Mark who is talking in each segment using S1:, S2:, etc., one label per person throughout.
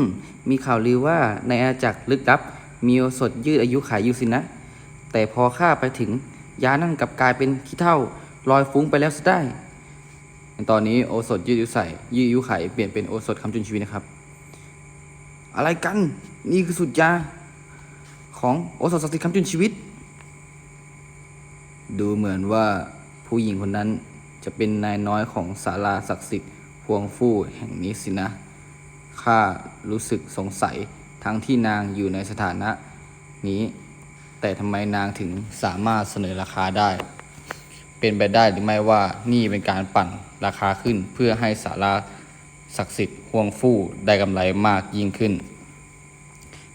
S1: มมีข่าวลือว่าในอาณาจักรลึกลับ มีโอสถยืดอายุขายอยู่สินะ แต่พอข้าไปถึง ยานั่นกลับกลายเป็นขี้เท่าลอยฟุ้งไปแล้วซะได้ ตอนนี้โอสถยืดอายุใส่ยืดอายุไขเปลี่ยนเป็นโอสถคำจุนชีวิตนะครับ อะไรกัน นี่คือสุดยาของโอสถศักดิ์สิทธิ์คำจุนชีวิต ดูเหมือนว่าผู้หญิงคนนั้นจะเป็นนายน้อยของศาลาศักดิ์สิทธิ์พวงฟู่แห่งนี้สินะ ข้ารู้สึกสงสัยทั้งที่นางอยู่ในสถานะนี้ แต่ทำไมนางถึงสามารถเสนอราคาได้ เป็นไปได้หรือไม่ว่านี่เป็นการปั่นราคาขึ้นเพื่อให้สาราศักดิ์สิทธิ์ห่วงฟู่ได้กำไรมากยิ่งขึ้น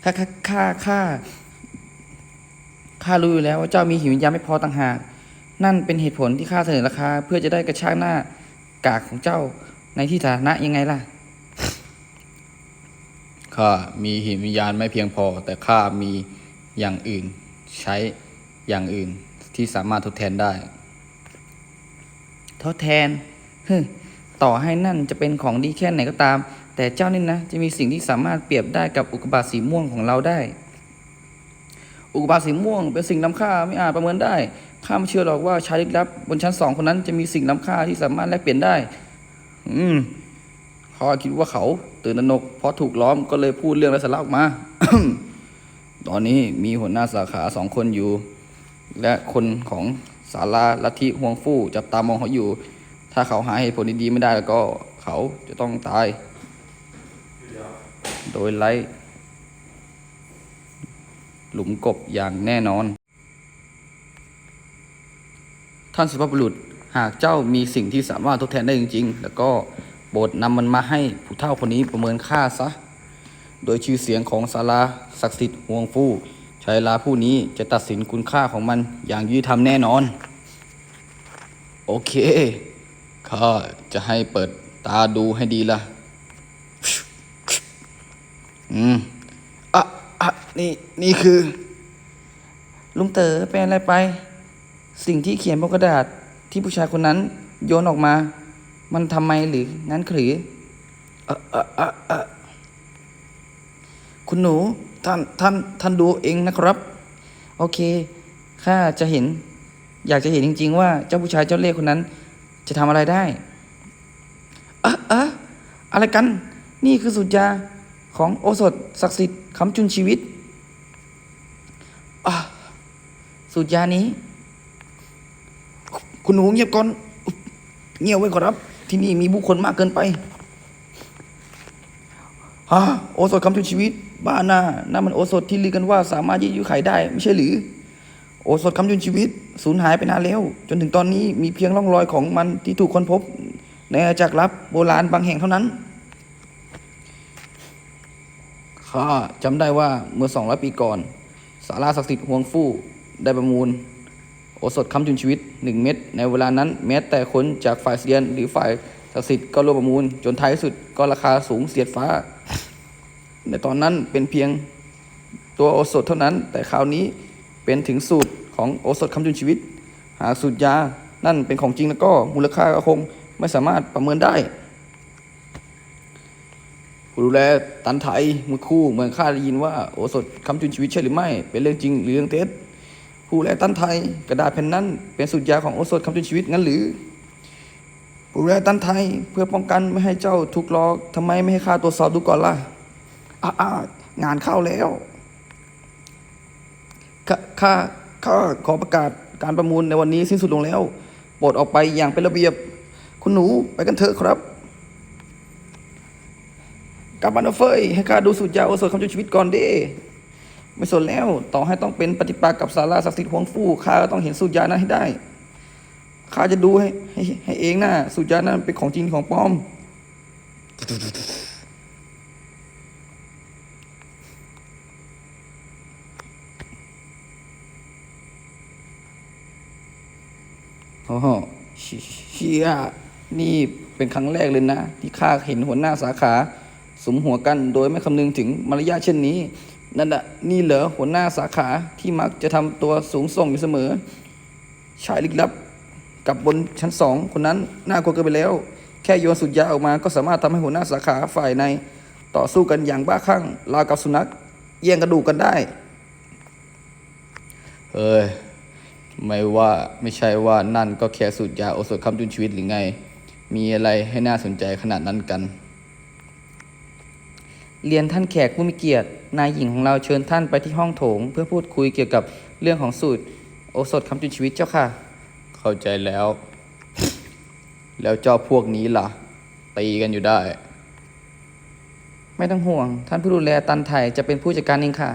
S1: ข้าข้าข้าข้าข้ารู้อยู่แล้วว่าเจ้ามีหิววิญญาณไม่พอต่างหาก นั่นเป็นเหตุผลที่ข้าเสนอราคา เพื่อจะได้กระชากหน้ากากของเจ้าในที่ฐานะยังไงล่ะ ข้ามีหินวิญญาณไม่เพียงพอ แต่ข้ามีอย่างอื่น ใช้อย่างอื่นที่สามารถทดแทนได้ ทดแทนฮึต่อให้นั่นจะเป็นของดีแค่ไหนก็ตาม แต่เจ้านี่นะ จะมีสิ่งที่สามารถเปรียบได้กับอุกบาตสีม่วงของเราได้ อุกบาตสีม่วงเป็นสิ่งล้ำค่าไม่อาจประเมินได้ข้าไม่เชื่อหรอกว่าชายลึกลับ บนชั้นสองคนนั้นจะมีสิ่งล้ำค่าที่สามารถแลกเปลี่ยนได้ อืมเขาคิดว่าเขา ตื่นตระหนกเพราะถูกล้อมก็เลยพูดเรื่องไร้สาระออกมา ตอนนี้มีหัวหน้าสาขาสองคนอยู่ และคนของศาลาลัทธิห่วงฟู่จับตามองเขาอยู่ ถ้าเขาหาเหตุผลดีๆไม่ได้แล้วก็เขาจะต้องตาย โดยไร้หลุมกบอย่างแน่นอน ท่านสุภาพบุรุษหากเจ้ามีสิ่งที่สามารถทดแทนได้จริง ๆ แล้วก็ โปรดนำมันมาให้ผู้เฒ่าคนนี้ประเมินค่าซะ โดยชื่อเสียงของศาลาศักดิ์สิทธิ์ห่วงฟู่ชายลาผู้นี้จะตัดสินคุณค่าของมันอย่างยุติธรรมแน่นอน โอเค ข้าจะให้เปิดตาดูให้ดีละอืมอะอะนี่ นี่คือ ลุงเต๋อเป็นอะไรไป สิ่งที่เขียนบนกระดาษที่ผู้ชายคนนั้นโยนออกมา มันทำไมหรืองั้นหรือเอ่อเอ่อเอ่อเอ่อคุณหนูท่านท่านท่านดูเองนะครับ โอเคข้าจะเห็น อยากจะเห็นจริง ๆ ว่าเจ้าผู้ชายเจ้าเล่ห์คนนั้น จะทำอะไรได้เอะเอะอะไรกัน นี่คือสุดยาของโอสถศักดิ์สิทธิ์คำจุนชีวิตอสูตรยานี้ คุณหนูเงียบก่อน เงียบไว้ก่อนครับ ที่นี่มีบุคคลมากเกินไปฮะโอสถคำจุนชีวิต บ้าหน้านั่นมันโอสถที่ลือกันว่า สามารถยืดอายุไขได้ ไม่ใช่หรือ โอสถคำจุนชีวิตสูญหายไปนานแล้ว จนถึงตอนนี้มีเพียงร่องรอยของมันที่ถูกค้นพบ ในอาณาจักรลับโบราณบางแห่งเท่านั้นข้าจำได้ว่าเมื่อ 200 ปีก่อน ศาลาศักดิ์สิทธิ์ฮวงฟู่ได้ประมูล สถคำจุนชีวิต 1 เม็ดในเวลานั้นแม้แต่คนจากฝ่ายเซียนหรือฝ่ายศักดิ์สิทธิ์ก็ร่วมประมูล จนท้ายสุดก็ราคาสูงเสียดฟ้า ในตอนนั้นเป็นเพียงตัวโอสถเท่านั้น แต่คราวนี้เป็นถึงสูตรของโอสถคำจุนชีวิต หากสูตรยานั่นเป็นของจริงแล้วก็มูลค่าก็คงไม่สามารถประเมินได้ผู้ดูแลตันไทยมือคู่เหมือนข้าได้ยินว่าโอสถคำจุนชีวิตใช่หรือไม่ เป็นเรื่องจริงหรือเรื่องเท็จ ผู้แลตันไทย กระดาษแผ่นนั้น เป็นสูตรยาของโอสถคำจุนชีวิตงั้นหรือ ผู้แลตันไทยเพื่อป้องกันไม่ให้เจ้าถูกลอกทำไมไม่ให้ข้าตรวจสอบดูก่อนล่ะอะอะงานเข้าแล้วข้าข้าข้าขอประกาศการประมูลในวันนี้สิ้นสุดลงแล้วโปรดออกไปอย่างเป็นระเบียบ คุณหนูไปกันเถอะครับกลับมานเฟยให้ข้าดูสูตรยาโอสถคำจุนชีวิตก่อนเด้ ไม่สนแล้ว ต่อให้ต้องเป็นปฏิปักษ์กับสาราศักดิ์สิทธิ์ห้วงฟู่ข้าก็ต้องเห็นสุญญานั้นให้ได้ข้าจะดูให้ให้ให้เองนะสุญญานั้นเป็นของจริงของปลอมโอ้โหเชี่ยนี่เป็นครั้งแรกเลยนะ ที่ข้าเห็นหัวหน้าสาขา สมหัวกันโดยไม่คำนึงถึงมารยาเช่นนี้ นั่นแหละนี่เหรอหัวหน้าสาขาที่มักจะทำตัวสูงส่งอยู่เสมอ ชายลึกลับกับบนชั้นสองคนนั้นน่ากลัวเกินไปแล้ว แค่โยนสุดยาออกมาก็สามารถทำให้หัวหน้าสาขาฝ่ายใน ต่อสู้กันอย่างบ้าคลั่งราวกับสุนัขแย่งกระดูกกันได้เฮ้ยไม่ว่าไม่ใช่ว่านั่นก็แค่สูตรยาโอสถคำจุนชีวิตหรือไง มีอะไรให้น่าสนใจขนาดนั้นกัน เรียนท่านแขกผู้มีเกียรติ นายหญิงของเราเชิญท่านไปที่ห้องโถง เพื่อพูดคุยเกี่ยวกับเรื่องของสูตร โอสถคำจุนชีวิตเจ้าค่ะ เข้าใจแล้ว แล้วเจ้าพวกนี้ล่ะ ตีกันอยู่ได้ ไม่ต้องห่วง ท่านผู้ดูแลตันไถ่จะเป็นผู้จัดการเองค่ะ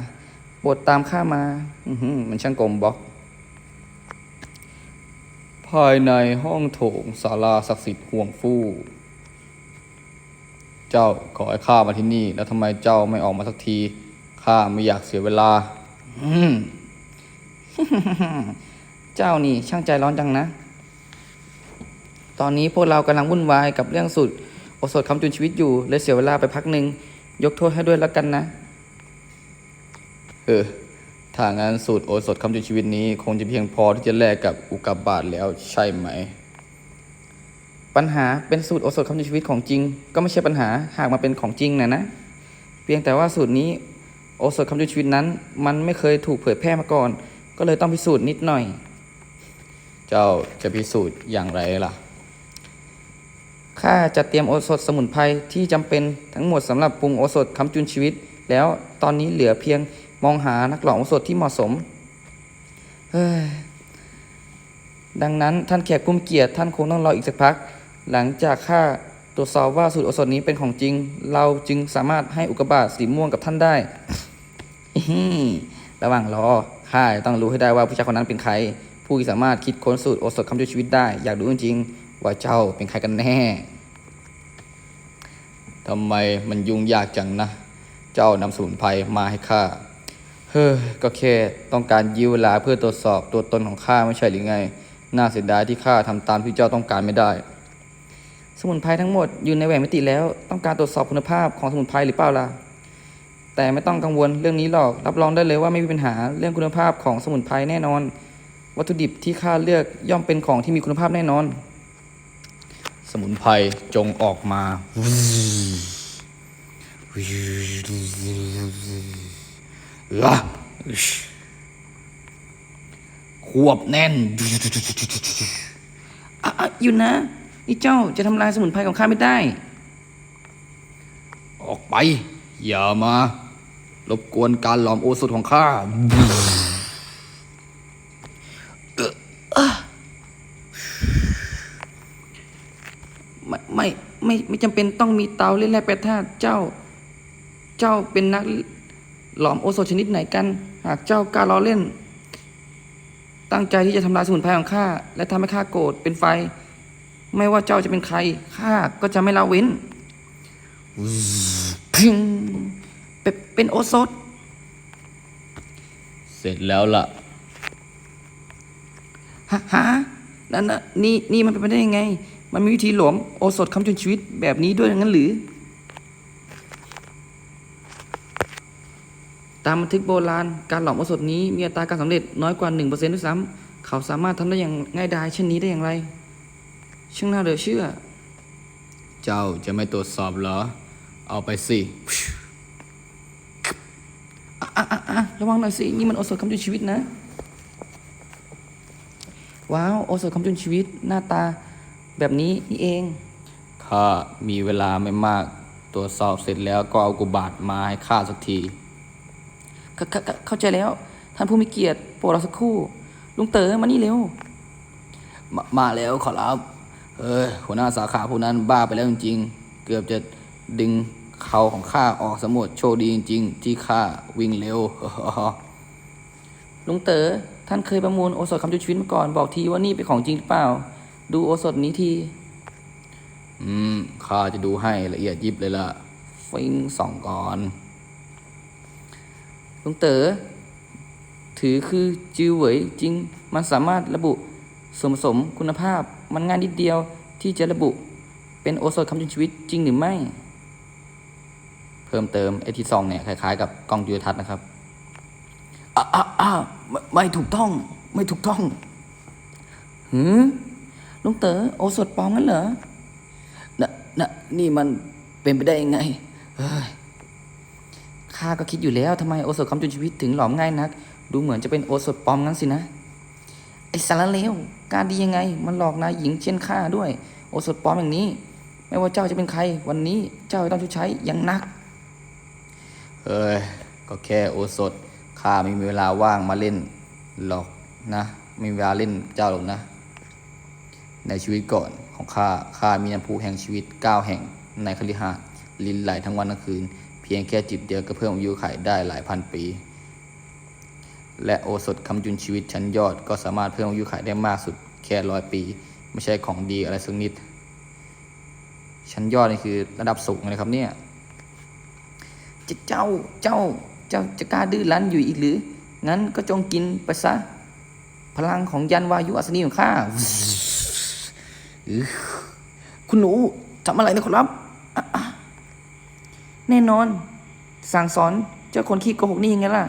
S1: โปรดตามข้ามา อือหือมันช่างกลมบล็อก ภายในห้องโถงศาลาศักดิ์สิทธิ์ห่วงฟู่ เจ้าขอให้ข้ามาที่นี่ แล้วทำไมเจ้าไม่ออกมาสักที ข้าไม่อยากเสียเวลา อืมเจ้านี่ช่างใจร้อนจังนะ ตอนนี้พวกเรากำลังวุ่นวายกับเรื่องสูตรโอสถคำจุนชีวิตอยู่เลยเสียเวลาไปพักหนึ่งยกโทษให้ด้วยแล้วกันนะ เออถ้างั้นสูตรโอสถคำจุนชีวิตนี้ คงจะเพียงพอที่จะแลกกับอุกกาบาตแล้วใช่ไหม ปัญหาเป็นสูตรโอสถคำจุนชีวิตของจริง ก็ไม่ใช่ปัญหาหากมาเป็นของจริงนะนะ เพียงแต่ว่าสูตรนี้โอสถคำจุนชีวิตนั้น มันไม่เคยถูกเผยแพร่มาก่อน ก็เลยต้องพิสูจน์นิดหน่อย เจ้าจะพิสูจน์อย่างไรล่ะข้าจะเตรียมโอสถสมุนไพรที่จำเป็นทั้งหมดสำหรับปรุงโอสถคำจุนชีวิต แล้วตอนนี้เหลือเพียงมองหานักหล่อโอสถที่เหมาะสมเฮ้ยดังนั้นท่านแขกผู้มเกียรติท่านคงต้องรออีกสักพัก หลังจากข้าตรวจสอบว่าสูตรโอสถนี้เป็นของจริง เราจึงสามารถให้อุกบาตสีม่วงกับท่านได้ระหว่างรอข้าต้องรู้ให้ได้ว่าผู้ชายคนนั้นเป็นใคร ผู้ที่สามารถคิดค้นสูตรโอสถคำจุนชีวิตได้ อยากรู้จริงๆว่าเจ้าเป็นใครกันแน่ทำไมมันยุ่งยากจังนะ เจ้านำสมุนไพรมาให้ข้า เฮ้อ ก็แค่ต้องการยื้อเวลาเพื่อตรวจสอบตัวตนของข้าไม่ใช่หรือไง น่าเสียดายที่ข้าทำตามที่เจ้าต้องการไม่ได้ สมุนไพรทั้งหมดอยู่ในแหวนมิติแล้ว ต้องการตรวจสอบคุณภาพของสมุนไพรหรือเปล่าล่ะ แต่ไม่ต้องกังวลเรื่องนี้หรอก รับรองได้เลยว่าไม่มีปัญหาเรื่องคุณภาพของสมุนไพรแน่นอน วัตถุดิบที่ข้าเลือกย่อมเป็นของที่มีคุณภาพแน่นอน สมุนไพรจงออกมา ละควบแน่นอะอะอยู่นะ นี่เจ้าจะทำลายสมุนไพรของข้าไม่ได้ ออกไป อย่ามารบกวนการหลอมโอสถของข้าไม่ไม่ไม่ไม่จำเป็นต้องมีเตาเล่นแร่แปรธาตุเจ้า เจ้าเป็นนักหลอมโอโซชนิดไหนกัน หากเจ้ากล้าล้อเล่น ตั้งใจที่จะทำลายสมุนไพรของข้า และทำให้ข้าโกรธเป็นไฟ ไม่ว่าเจ้าจะเป็นใครข้าก็จะไม่ละเว้นพิงเป็นเป็นโอโซดเสร็จแล้วล่ะฮะฮะนั่นน่ะนี่นี่มันเป็นไปได้ยังไง มันมีวิธีหลวมโอโซดคำจุนชีวิตแบบนี้ด้วยงั้นหรือ ตามบันทึกโบราณ การหลอมโอสถนี้มีอัตราการสำเร็จน้อยกว่า1%ด้วยซ้ำเขาสามารถทำได้อย่างง่ายดายเช่นนี้ได้อย่างไร ช่างน่าเหลือเชื่อ เจ้าจะไม่ตรวจสอบเหรอ เอาไปสิอะอะอะอะระวังหน่อยสิ นี่มันโอสถคำจุนชีวิตนะ ว้าว โอสถคำจุนชีวิต หน้าตาแบบนี้นี่เอง ข้ามีเวลาไม่มาก ตรวจสอบเสร็จแล้วก็เอากุบาทมาให้ข้าสักที เข้าเข้าเข้าใจแล้ว ท่านผู้มีเกียรติโปรดเราสักครู่ ลุงเต๋อมานี่เร็ว มามาแล้วขอรับ เอ้ยหัวหน้าสาขาผู้นั้นบ้าไปแล้วจริงๆ เกือบจะดึงเขาของข้าออกสมดโชคดีจริงๆ ที่ข้าวิ่งเร็วลุงเต๋อท่านเคยประมูลโอสถคำจุนชีวิตมาก่อน บอกทีว่านี่เป็นของจริงหรือเปล่า ดูโอสถนี้ที อืมข้าจะดูให้ละเอียดยิบเลยล่ะ ฟิงส่องก่อนลุงเต๋อถือคือจือเหวยจริง มันสามารถระบุส่วนผสมคุณภาพ มันง่ายนิดเดียวที่จะระบุเป็นโอโซนคำจุนชีวิตจริงหรือไม่ เพิ่มเติมไอที่ซองเนี่ยคล้ายๆ กับกล้องจุลทรรศน์นะครับอะอะอะไม่ไม่ถูกต้องไม่ถูกต้องหืมลุงเต๋อโอสถปลอมงั้นเหรอนะนะนี่มันเป็นไปได้ยังไงเฮ้ยข้าก็คิดอยู่แล้วทำไมโอสถคำจุนชีวิตถึงหลอมง่ายนัก ดูเหมือนจะเป็นโอสถปลอมงั้นสินะ ไอสารเลว การดียังไง มันหลอกนายหญิงเช่นข้าด้วย โอสถปลอมอย่างนี้ ไม่ว่าเจ้าจะเป็นใคร วันนี้เจ้าต้องชดใช้อย่างหนัก เอ้ย ก็แค่โอสถข้าไม่มีเวลาว่างมาเล่นหรอกนะไม่มีเวลาเล่นเจ้าหรอกนะ ในชีวิตก่อนของข้าข้ามีน้ำพุแห่งชีวิตเก้าแห่งในคฤหาสน์ลินไหลทั้งวันทั้งคืน เพียงแค่จิบเดียวก็เพิ่มอายุขัยได้หลายพันปี และโอสถคำจุนชีวิตชั้นยอด ก็สามารถเพิ่มอายุขัยได้มากสุดแค่ร้อยปี ไม่ใช่ของดีอะไรสักนิด ชั้นยอดนี่คือระดับสูงเลยครับเนี่ยจะเจ้าเจ้าเจ้าจะกล้าดื้อรั้นอยู่อีกหรือ งั้นก็จงกินไปซะ พลังของยันวายุอัศนีของข้าคุณหนูทำอะไรนะครับ แน่นอน สั่งสอนเจ้าคนขี้โกหกนี่ยังไงล่ะ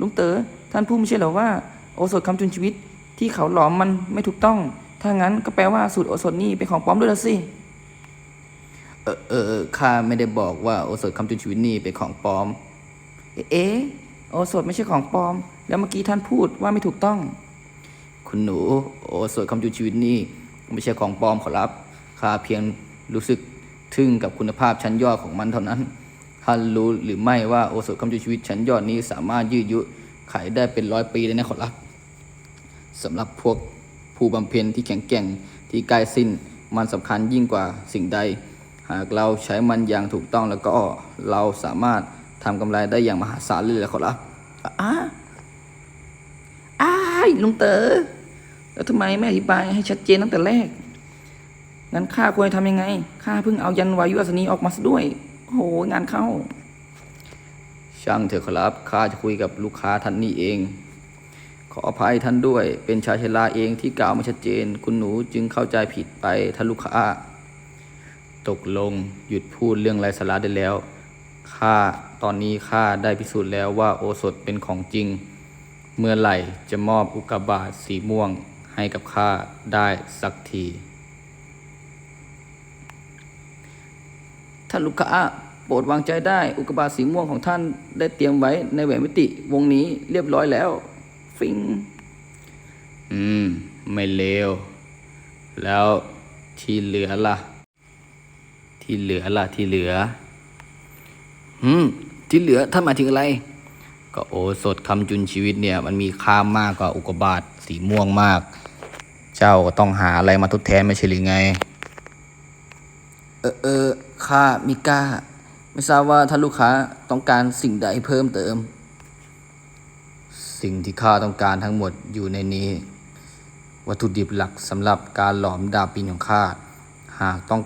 S1: ลุงเต๋อ ท่านพูดไม่ใช่เหรอว่าโอสถคำจุนชีวิต ที่เขาหลอมมันไม่ถูกต้อง ถ้างั้นก็แปลว่าสูตรโอสถนี่เป็นของปลอมด้วยละสิเออเออเออข้าไม่ได้บอกว่าโอสถคำจุนชีวิตนี่เป็นของปลอม เอ๊ะโอสถไม่ใช่ของปลอม แล้วเมื่อกี้ท่านพูดว่าไม่ถูกต้อง คุณหนู โอสถคำจุนชีวิตนี่ไม่ใช่ของปลอมขอรับข้าเพียงรู้สึกทึ่งกับคุณภาพชั้นยอดของมันเท่านั้นท่านรู้หรือไม่ว่าโอสถคำจุนชีวิตชั้นยอดนี้สามารถยืดอายุ ขายได้เป็นร้อยปีเลยนะขอรับสำหรับพวกผู้บำเพ็ญที่แข็งแกร่งที่ใกล้สิ้นมันสำคัญยิ่งกว่าสิ่งใด หากเราใช้มันอย่างถูกต้องแล้วก็เราสามารถทำกำไรได้อย่างมหาศาลเลยแหละขอรับอ้าอ้ายลุงเต๋อแล้วทำไมไม่อธิบายให้ชัดเจนตั้งแต่แรกงั้นข้าควรทำยังไงข้าเพิ่งเอายันวายุอัศนีออกมาซะด้วย โอ้โหงานเข้า ช่างเถอะครับข้าจะคุยกับลูกค้าท่านนี่เอง ขออภัยท่านด้วย เป็นชายชราเองที่กล่าวไม่ชัดเจน คุณหนูจึงเข้าใจผิดไปท่านลูกค้า ตกลงหยุดพูดเรื่องไร้สาระได้แล้วข้าตอนนี้ข้าได้พิสูจน์แล้วว่าโอสถเป็นของจริง เมื่อไหร่จะมอบอุกกาบาตสีม่วงให้กับข้าได้สักทีท่านลูกค้า รดวางใจได้ อุกกาบาตสีม่วงของท่านได้เตรียมไว้ในแหวนมิติวงนี้เรียบร้อยแล้ว ฟิง อืม ไม่เลว แล้วที่เหลือล่ะ ที่เหลือล่ะ ที่เหลือ อืม ที่เหลือท่านหมายถึงอะไร ก็โอสถคำจุนชีวิตเนี่ย มันมีค่ามากกว่าอุกกาบาตสีม่วงมาก เจ้าก็ต้องหาอะไรมาทดแทนไม่ใช่หรือไง เออเออข้ามิก้า ไม่ทราบว่าท่านลูกค้าต้องการสิ่งใดเพิ่มเติม สิ่งที่ข้าต้องการทั้งหมดอยู่ในนี้ วัตถุดิบหลักสำหรับการหลอมดาบปินของข้าหากต้อง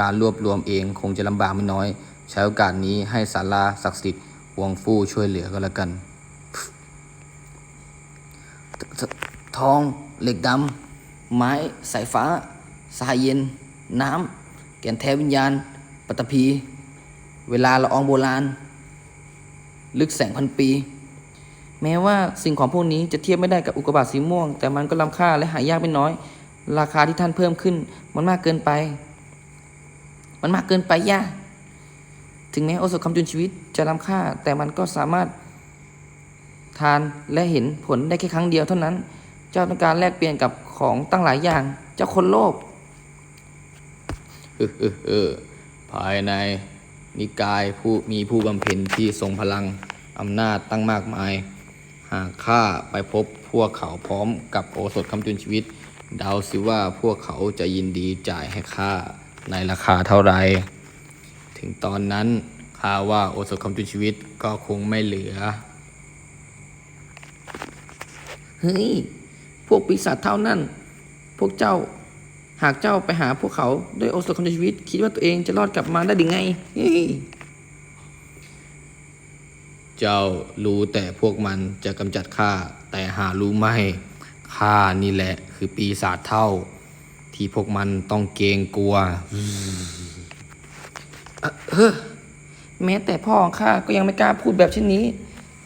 S1: การรวบรวมเองคงจะลำบากไม่น้อย ใช้โอกาสนี้ให้ศาลาศักดิ์สิทธิ์วงฟู่ช่วยเหลือก็แล้วกันทองเหล็กดำไม้สายฟ้า สายเย็น น้ำแก่นแท้วิญญาณ ปัตตภี เวลาละอองโบราณ ลึกแสงพันปี แม้ว่าสิ่งของพวกนี้จะเทียบไม่ได้กับอุกกาบาตสีม่วง แต่มันก็ล้ำค่าและหายากไม่น้อย ราคาที่ท่านเพิ่มขึ้น มันมากเกินไป มันมากเกินไปย่าถึงแม้โอสถคำจุนชีวิตจะล้ำค่า แต่มันก็สามารถทานและเห็นผลได้แค่ครั้งเดียวเท่านั้น เจ้าต้องการแลกเปลี่ยนกับของตั้งหลายอย่าง เจ้าคนโลภเออเออเออภายใน นิกายผู้มีผู้บำเพ็ญที่ทรงพลังอำนาจตั้งมากมาย หากข้าไปพบพวกเขาพร้อมกับโอสถคำจุนชีวิต เดาสิว่าพวกเขาจะยินดีจ่ายให้ข้าในราคาเท่าไร ถึงตอนนั้นข้าว่าโอสถคำจุนชีวิตก็คงไม่เหลือ เฮ้ย พวกปีศาจเท่านั้น พวกเจ้า หากเจ้าไปหาพวกเขาด้วยโอสถคำจุนชีวิต คิดว่าตัวเองจะรอดกลับมาได้ดีไงเฮ้ยเจ้ารู้แต่พวกมันจะกำจัดข้าแต่หารู้ไม่
S2: ข้านี่แหละ คือปีศาจเท่า ที่พวกมันต้องเกรงกลัว
S1: แม้แต่พ่อของข้าก็ยังไม่กล้าพูดแบบเช่นนี้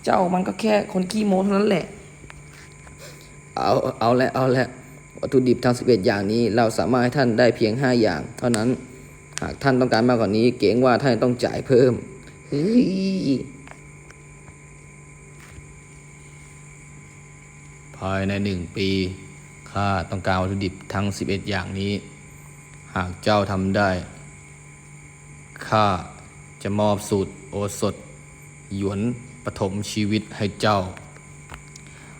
S1: เจ้ามันก็แค่คนขี้โม้เท่านั้นแหละ
S3: เอา เอาละ เอาละ วัตถุดิบทั้ง 11 อย่างนี้ เราสามารถให้ท่านได้เพียง 5 อย่าง เท่านั้น หากท่านต้องการมากกว่านี้ เกรงว่าท่านต้องจ่ายเพิ่มเฮ้ย
S2: ภายในหนึ่งปีข้าต้องการวัตถุดิบทั้ง 11 อย่างนี้ หากเจ้าทำได้ข้าจะมอบสูตรโอสถ หยวนปฐมชีวิตให้เจ้า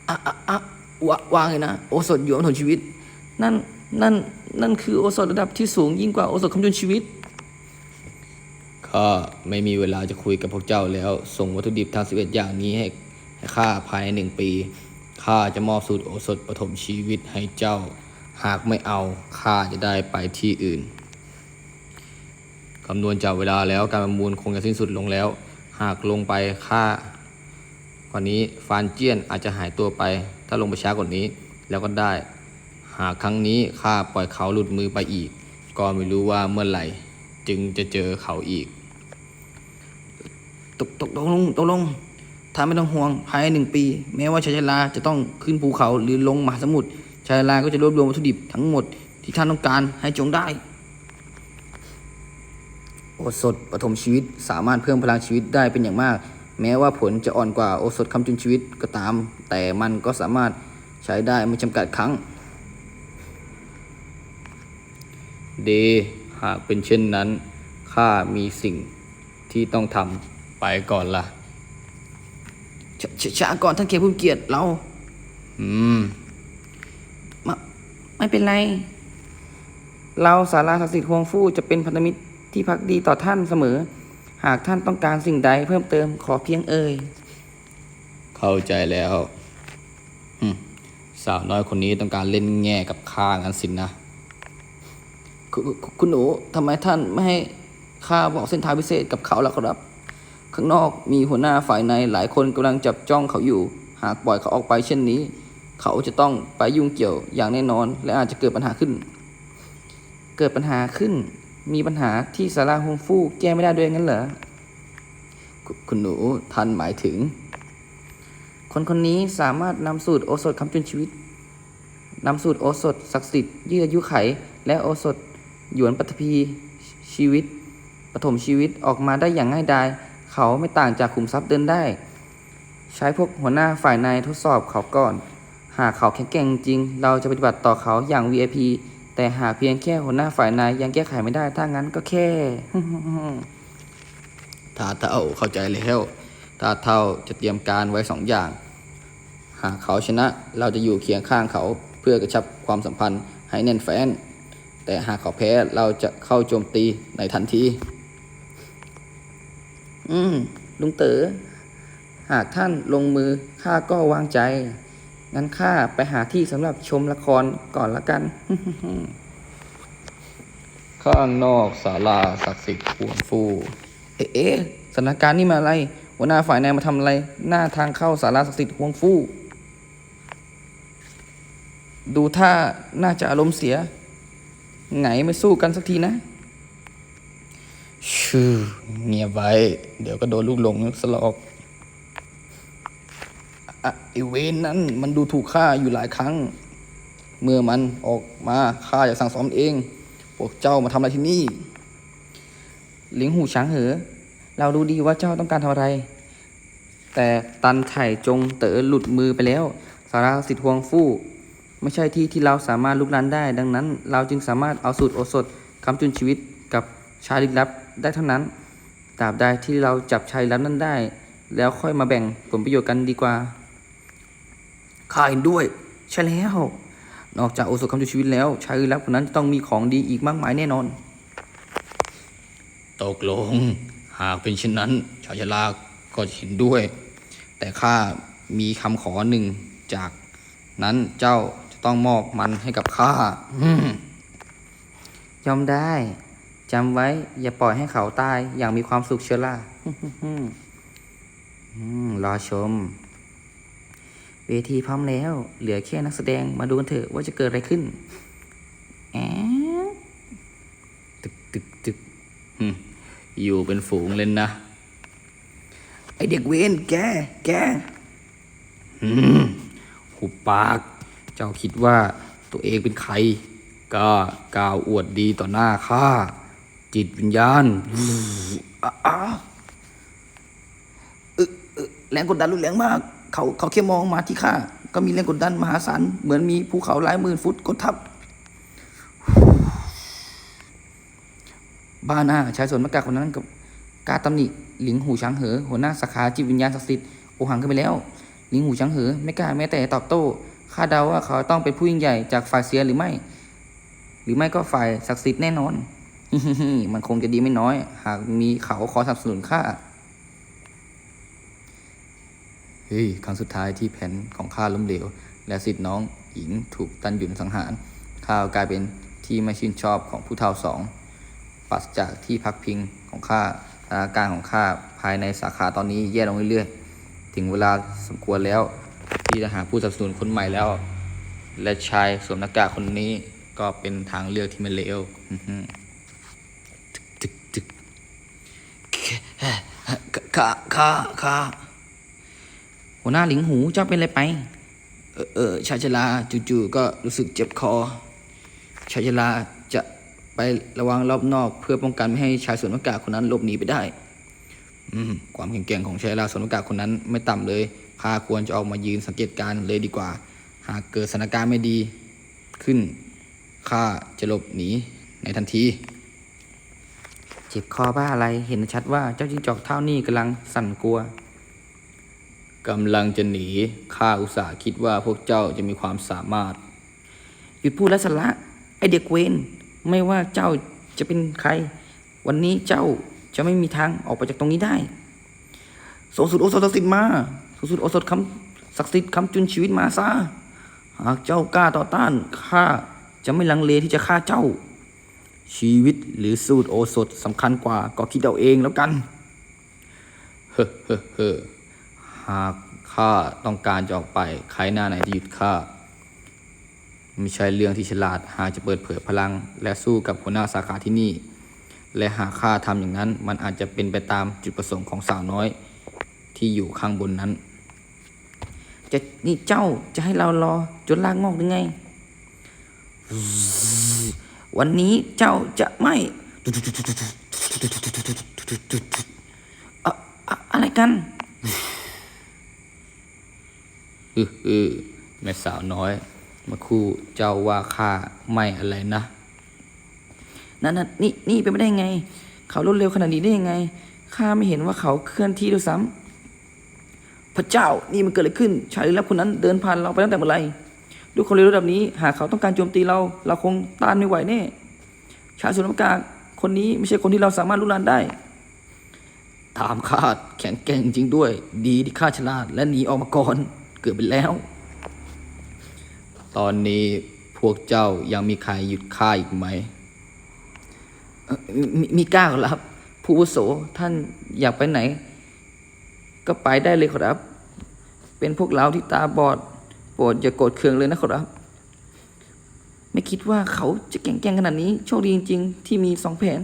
S1: อะอะอะ ววางเลยนะ โอสถหยวงถนชีวิต นั่น นั่น นั่นคือโอสถระดับที่สูงยิ่งกว่าโอสถคำจุนชีวิต
S2: ข้าไม่มีเวลาจะคุยกับพวกเจ้าแล้ว ส่งวัตถุดิบทั้ง11อย่างนี้ให้ให้ข้าภายในหนึ่งปี ข้าจะมอบสูตรโอสถปฐมชีวิตให้เจ้า หากไม่เอา ข้าจะได้ไปที่อื่น คำนวณจากเวลาแล้วการประมูลคงจะสิ้นสุดลงแล้ว หากลงไปค่า ว่านี้ฟานเจียนอาจจะหายตัวไป ถ้าลงไปช้ากว่านี้ แล้วก็ได้ หากครั้งนี้ข้าปล่อยเขาหลุดมือไปอีก ก็ไม่รู้ว่าเมื่อไหร่ จึงจะเจอเขาอีก
S1: ตกตกตกลงตกลงถ้านไม่ต้องห่วงภายในหนึ่งปี แม้ว่าชายชลาจะต้องขึ้นภูเขาหรือลงมหาสมุทรชายชลาก็จะรวบรวมวัตถุดิบทั้งหมดที่ท่านต้องการให้จงได้
S3: โอสถปฐมชีวิตสามารถเพิ่มพลังชีวิตได้เป็นอย่างมาก แม้ว่าผลจะอ่อนกว่าโอสถคำจุนชีวิตก็ตาม แต่มันก็สามารถใช้ได้ไม่จำกัดครั้ง
S2: ดีหากเป็นเช่นนั้น ข้ามีสิ่งที่ต้องทำไปก่อนละ่ะ
S1: ชชช้าก่อนท่านเขตผู้มีเกียรติเรา
S2: อืม
S1: ไม่ไม่เป็นไร เราสาราศักดิ์สิทธิ์ฮวงฟู่จะเป็นพันธมิตรที่พักดีต่อท่านเสมอ หากท่านต้องการสิ่งใดเพิ่มเติมขอเพียงเอ่ย
S2: เข้าใจแล้วหึสาวน้อยคนนี้ต้องการเล่นแง่กับข้างั้นสินนะ
S1: คุคุคุณหนูทำไมท่านไม่ให้ข้าบอกเส้นทางพิเศษกับเขาล่ะครับ ข้างนอกมีหัวหน้าฝ่ายในหลายคนกำลังจับจ้องเขาอยู่ หากปล่อยเขาออกไปเช่นนี้ เขาจะต้องไปยุ่งเกี่ยวอย่างแน่นอน และอาจจะเกิดปัญหาขึ้น เกิดปัญหาขึ้น มีปัญหาที่สาราฮวงฟู่แก้ไม่ได้ด้วยงั้นเหรอ
S3: คุณหนูท่านหมายถึง
S1: คนคนนี้สามารถนำสูตรโอสถคำจุนชีวิตนำสูตรโอสถศักดิ์สิทธิ์ยืดอายุไข และโอสถหยวนปัตภีชีวิตปฐมชีวิตออกมาได้อย่างง่ายดาย เขาไม่ต่างจากขุมทรัพย์เดินได้ ใช้พวกหัวหน้าฝ่ายในทดสอบเขาก่อน หากเขาแข็งแกร่งจริง เราจะปฏิบัติต่อเขาอย่าง VIP แต่หากเพียงแค่หัวหน้าฝ่ายในยังแก้ไขไม่ได้ ถ้างั้นก็แค่
S2: ถ้าเท่าเข้าใจแล้วถ้าเท่าจะเตรียมการไว้สองอย่าง หากเขาชนะเราจะอยู่เคียงข้างเขาเพื่อกระชับความสัมพันธ์ให้แน่นแฟ้น แต่หากเขาแพ้เราจะเข้าโจมตีในทันที
S1: อืมลุงเต๋อหากท่านลงมือข้าก็วางใจ งั้นข้าไปหาที่สำหรับชมละครก่อนละกัน
S2: ข้างนอกศาลาศักดิ์สิทธิ์หวงฟู
S1: เอ๊ะเอ๊ะสถานการณ์นี่มาอะไรหัวหน้าฝ่ายในมาทำอะไร หน้าทางเข้าสาราศักดิ์สิทธิ์ฮวงฟู ดูท่าน่าจะอารมณ์เสีย ไงไม่สู้กันสักทีนะ
S2: ชื่อเงียบไว้ เดี๋ยวก็โดนลูกหลงสลอก
S1: ไอเวนนั้นมันดูถูกข้าอยู่หลายครั้ง เมื่อมันออกมาข้าจะสั่งสอนเองพวกเจ้ามาทำอะไรที่นี่หลิงหูช้างเหอ เรารู้ดีว่าเจ้าต้องการทำอะไร แต่ตันไถ่จงเต๋อหลุดมือไปแล้ว สาราสิทธิ์ฮวงฟู่ ไม่ใช่ที่ที่เราสามารถลุกลานได้ ดังนั้น เราจึงสามารถเอาสูตรโอสถคำจุนชีวิตกับชายลึกลับได้เท่านั้นตราบใดที่เราจับชายลับนั้นได้ แล้วค่อยมาแบ่งผลประโยชน์กันดีกว่า ข้าเห็นด้วยใช่แล้ว นอกจากโอสถคำจุนชีวิตแล้วชายลึกลับคนนั้นจะต้องมีของดีอีกมากมายแน่นอน
S2: ตกลง หากเป็นเช่นนั้น ชาวชลาก็จะเห็นด้วย แต่ข้ามีคำขอหนึ่งจากนั้นเจ้าจะต้องมอบมันให้กับข้าอืม
S1: ยอมได้จำไว้อย่าปล่อยให้เขาตายอย่างมีความสุขเชียวล่ะอืมรอชม เวทีพร้อมแล้ว เหลือแค่นักแสดงมาดูกันเถอะว่าจะเกิดอะไรขึ้นแอะ
S2: ตึกตึกตึกหึอยู่เป็นฝูงเลยนะ
S1: ไอเด็กเวนแก แก
S2: หุบปาก เจ้าคิดว่าตัวเองเป็นใคร ก็กล่าวอวดดีต่อหน้าข้า จิตวิญญาณ
S1: แรงกดดันรุนแรงมาก เขาเขาแค่มองมาที่ข้าก็มีแรงกดดันมหาศาลเหมือนมีภูเขาหลายหมื่นฟุตกดทับบ้าหน้าชายสวมหน้ากาคนนั้นกับกาตำหนิหลิงหูช้างเหอ หัวหน้าสาขาจิตวิญญาณศักดิ์สิทธิ์โอหังขึ้นไปแล้ว หลิงหูช้างเหอ ไม่กล้าแม้แต่ตอบโต้ข้าเดาว่าเขาต้องเป็นผู้ยิ่งใหญ่จากฝ่ายเสียหรือไม่ หรือไม่ก็ฝ่ายศักดิ์สิทธิ์แน่นอนมันคงจะดีไม่น้อย หากมีเขาขอสนับสนุนข้า
S2: เฮ้ยครั้งสุดท้ายที่แผนของข้าล้มเหลว และสิทธิ์น้องหญิงถูกตันหยุนสังหารข้ากลายเป็นที่ไม่ชื่นชอบของผู้เฒ่าสองปราศจากที่พักพิงของข้าสถานการณ์ของข้าภายในสาขาตอนนี้แย่ลงเรื่อยๆ ถึงเวลาสมควรแล้ว ที่จะหาผู้สนับสนุนคนใหม่แล้ว และชายสวมหน้ากากคนนี้ก็เป็นทางเลือกที่ไม่เลวอื้อหือจึกจึกจึก
S1: ข้าข้าข้า หัวหน้าหลิงหูเจ้าเป็นอะไรไป เออเออชายชราจู่ๆก็รู้สึกเจ็บคอ ชายชราจะไประวังรอบนอก เพื่อป้องกันไม่ให้ชายสวมหน้ากากคนนั้นหลบหนีไปได้
S2: อืมความแข็งแกร่งของชายราสวมหน้ากากคนนั้นไม่ต่ำเลยข้าควรจะออกมายืนสังเกตการณ์เลยดีกว่า หากเกิดสถานการณ์ไม่ดีขึ้นข้าจะหลบหนีในทันที
S1: เจ็บคอบ้าอะไรเห็นชัดว่าเจ้าจิ้งจอกเท่านี่กำลังสั่นกลัว
S2: กำลังจะหนีข้าอุตส่าห์คิดว่าพวกเจ้าจะมีความสามารถ
S1: หยุดพูดและสละไอเด็กเวนไม่ว่าเจ้าจะเป็นใคร วันนี้เจ้าจะไม่มีทางออกไปจากตรงนี้ได้สูงสุดโอสถศักดิ์สิทธิ์มาสูงสุดโอสถคำศักดิ์สิทธิ์คำจุนชีวิตมาซะหากเจ้ากล้าต่อต้านข้าจะไม่ลังเลที่จะฆ่าเจ้า ชีวิตหรือสูตรโอสถสำคัญกว่าก็คิดเอาเองแล้วกัน
S2: เฮ้อเฮ้อเฮ้อ หากข้าต้องการจะออกไป ใครหน้าไหนที่หยุดข้าไม่ใช่เรื่องที่ฉลาด หากจะเปิดเผยพลัง และสู้กับหัวหน้าสาขาที่นี่ และหากข้าทำอย่างนั้น มันอาจจะเป็นไปตามจุดประสงค์ของสาวน้อย ที่อยู่ข้างบนนั้น
S1: จะนี่เจ้าจะให้เรารอจนลากงอกหรือไง วันนี้เจ้าจะไม่อะอะไรกัน
S2: อืออือแม่สาวน้อยมื่อครู่เจ้าว่าข้าไม่อะไรนะ
S1: นั่นน่ะนี่นี่เป็นไม่ได้ไง เขารวดเร็วขนาดนี้ได้ยังไงข้าไม่เห็นว่าเขาเคลื่อนที่ด้วยซ้ำพระเจ้านี่มันเกิดอะไรขึ้น ชายลึกลับคนนั้นเดินผ่านเราไปตั้งแต่เมื่อไหร่ด้วยความเร็วระดับนี้ หากเขาต้องการโจมตีเรา เราคงต้านไม่ไหวแน่ชายสวมหน้ากาคนนี้ไม่ใช่คนที่เราสามารถลุกลานได้
S2: ตามคาดแข็งแกร่งจริงด้วย ดีที่ข้าฉลาดและหนีออกมาก่อน เกือบไปแล้ว ตอนนี้พวกเจ้ายังมีใครหยุดข้าอีกไหม
S1: มีมีก้าเหรอครับ ผู้วุโสท่านอยากไปไหน ก็ไปได้เลยครับ เป็นพวกเราที่ตาบอดโปรดอย่าโกรธเคืองเลยนะครับ ไม่คิดว่าเขาจะแก่งแก่งขนาดนี้ โชคดีจริง ๆ ที่มีสองแผน